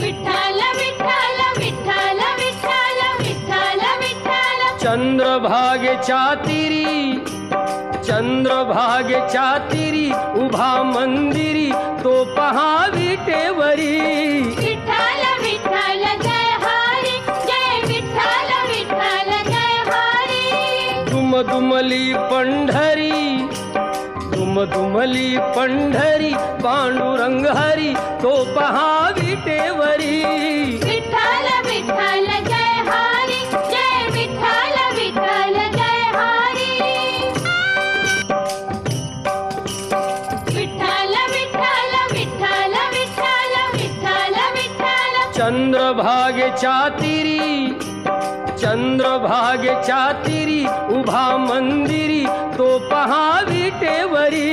विठ्ठल विठ्ठल विठ्ठल विठ्ठल विठ्ठल विठ्ठल चंद्रभागेच्या तिरी चंद्रभागेच्या तिरी उभा मंदिरी तो पहा जय हरी जय जय हरी। दुमदुमली पंढरी दुमदुमली पंढरी पांडुरंग हरी तो पहा विटेवरी विठ्ठल विठ्ठल जय हरी जय विठ्ठल विठ्ठल जय हरी। विठ्ठल विठ्ठल विठ्ठल विठ्ठल विठ्ठल विठ्ठल। चंद्रभागेच्या तिरी चंद्रभागेच्या तिरी उभा मंदिरी तो पहा தேவரீ